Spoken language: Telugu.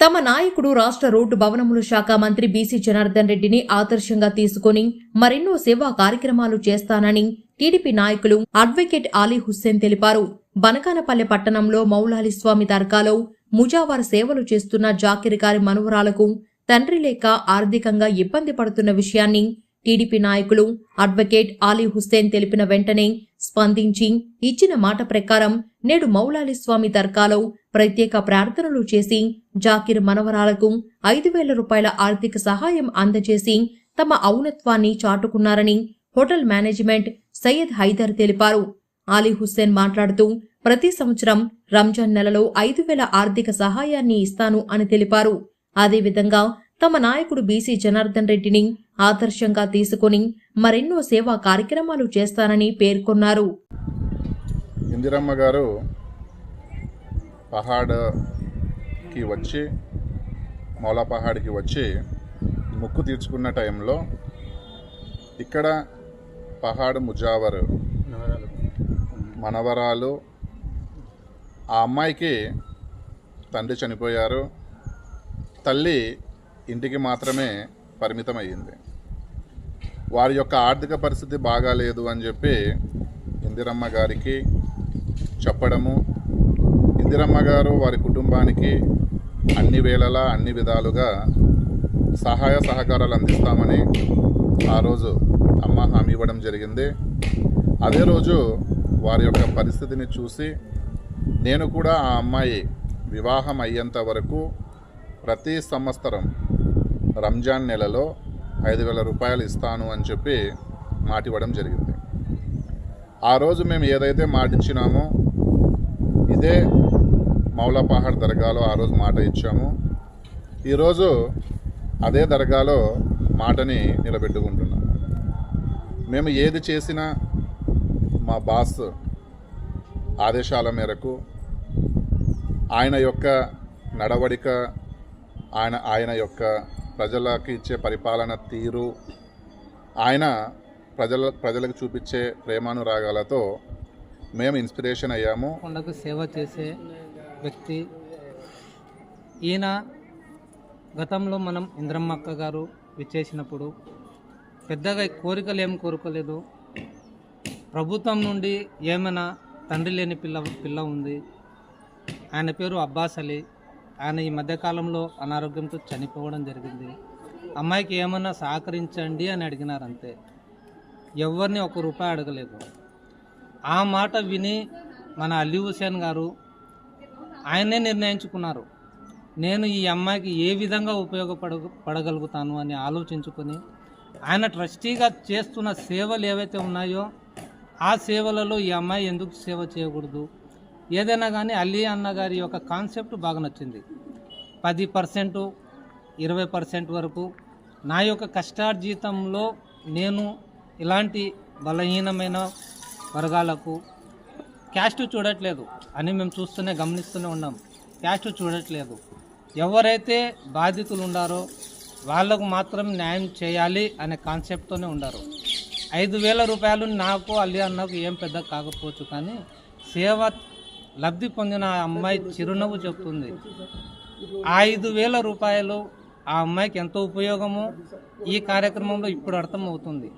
తమ నాయకుడు రాష్ట్ర రోడ్డు భవనముల శాఖ మంత్రి బీసీ జనార్దన్ రెడ్డిని ఆదర్శంగా తీసుకుని మరెన్నో సేవా కార్యక్రమాలు చేస్తానని టీడీపీ నాయకులు అడ్వకేట్ ఆలీ హుస్సేన్ తెలిపారు. బనకానపల్లె పట్టణంలో మౌలాలి స్వామి దర్గాలో ముజావార్ సేవలు చేస్తున్న జాకిర్ గారి మనువరాలకు తండ్రి లేక ఆర్థికంగా ఇబ్బంది పడుతున్న విషయాన్ని టీడీపీ నాయకులు అడ్వకేట్ ఆలీ హుస్సేన్ తెలిపిన వెంటనే స్పందించి ఇచ్చిన మాట ప్రకారం నేడు మౌలాలి స్వామి దర్గాలో ప్రత్యేక ప్రార్థనలు చేసి జాకిర్ మనవరాలకు ఐదు వేల రూపాయల ఆర్థిక సహాయం అందజేసి తమ ఔనత్వాన్ని చాటుకున్నారని హోటల్ మేనేజ్మెంట్ సయ్యద్ హైదర్ తెలిపారు. ఆలీ హుస్సేన్ మాట్లాడుతూ ప్రతి సంవత్సరం రంజాన్ నెలలో ఐదు వేల ఆర్థిక సహాయాన్ని ఇస్తాను అని తెలిపారు. అదేవిధంగా తమ నాయకుడు బీసీ జనార్దన్ రెడ్డిని ఆదర్శంగా తీసుకుని మరెన్నో సేవా కార్యక్రమాలు చేస్తానని పేర్కొన్నారు. ఇందిరమ్మ గారు పహాడ్కి వచ్చి మౌలా పహాడ్కి వచ్చి ముక్కు తీర్చుకున్న టైంలో ఇక్కడ పహాడ్ ముజావర్ మనవరాలు ఆ అమ్మాయికి తండ్రి చనిపోయారు. తల్లి ఇంటికి మాత్రమే పరిమితం అయ్యింది వారి యొక్క ఆర్థిక పరిస్థితి బాగాలేదు అని చెప్పి ఇందిరమ్మ గారికి చెప్పడము ఇందిరమ్మ గారు వారి కుటుంబానికి అన్ని వేళలా అన్ని విధాలుగా సహాయ సహకారాలు అందిస్తామని ఆ రోజు అమ్మ హామీ ఇవ్వడం జరిగింది. అదే రోజు వారి యొక్క పరిస్థితిని చూసి నేను కూడా ఆ అమ్మాయి వివాహం అయ్యేంత వరకు ప్రతి సంవత్సరం రంజాన్ నెలలో ఐదు వేల రూపాయలు ఇస్తాను అని చెప్పి మాటివ్వడం జరిగింది. ఆ రోజు మేము ఏదైతే మాటిచ్చినామో ఇదే మౌలా దర్గాలో ఆ రోజు మాట ఇచ్చాము. ఈరోజు అదే దర్గాలో మాటని నిలబెట్టుకుంటున్నాము మేము ఏది చేసినా మా బాస్ ఆదేశాల మేరకు ఆయన యొక్క నడవడిక ఆయన ఆయన యొక్క ప్రజలకు ఇచ్చే పరిపాలన తీరు ఆయన ప్రజల ప్రజలకు చూపించే ప్రేమానురాగాలతో మేము ఇన్స్పిరేషన్ అయ్యాము. కొండకు సేవ చేసే వ్యక్తి. ఈయన గతంలో మనం ఇంద్రమ్మక్క గారు విచ్చేసినప్పుడు పెద్దగా కోరికలు ఏం కోరుకోలేదు. ప్రభుత్వం నుండి ఏమైనా తండ్రి లేని పిల్ల పిల్ల ఉంది. ఆయన పేరు అబ్బాస్ అలీ. ఆయన ఈ మధ్యకాలంలో అనారోగ్యంతో చనిపోవడం జరిగింది. అమ్మాయికి ఏమన్నా సహకరించండి అని అడిగినారు అంతే ఎవరిని ఒక రూపాయి అడగలేదు. ఆ మాట విని మన అలీ హుసేన్ గారు ఆయనే నిర్ణయించుకున్నారు. నేను ఈ అమ్మాయికి ఏ విధంగా ఉపయోగపడ పడగలుగుతాను అని ఆలోచించుకొని ఆయన ట్రస్టీగా చేస్తున్న సేవలు ఏవైతే ఉన్నాయో ఆ సేవలలో ఈ అమ్మాయి ఎందుకు సేవ చేయకూడదు? ఏదైనా కానీ అలీ అన్న గారి యొక్క కాన్సెప్ట్ బాగా నచ్చింది. పది పర్సెంటు ఇరవై పర్సెంట్ వరకు నా యొక్క కష్టార్జితంలో నేను ఇలాంటి బలహీనమైన వర్గాలకు క్యాస్ట్ చూడట్లేదు అని మేము చూస్తూనే గమనిస్తూనే ఉన్నాం. క్యాస్ట్ చూడట్లేదు. ఎవరైతే బాధితులు ఉండారో వాళ్ళకు మాత్రం న్యాయం చేయాలి అనే కాన్సెప్ట్తోనే ఉండారు ఐదు వేల రూపాయలు నాకు అల్లి అన్నకు ఏం పెద్ద కాకపోవచ్చు కానీ సేవ లబ్ధి పొందిన ఆ అమ్మాయి చిరునవ్వు చెప్తుంది. ఆ ఐదు వేల రూపాయలు ఆ అమ్మాయికి ఎంతో ఉపయోగమో? ఈ కార్యక్రమంలో ఇప్పుడు అర్థమవుతుంది.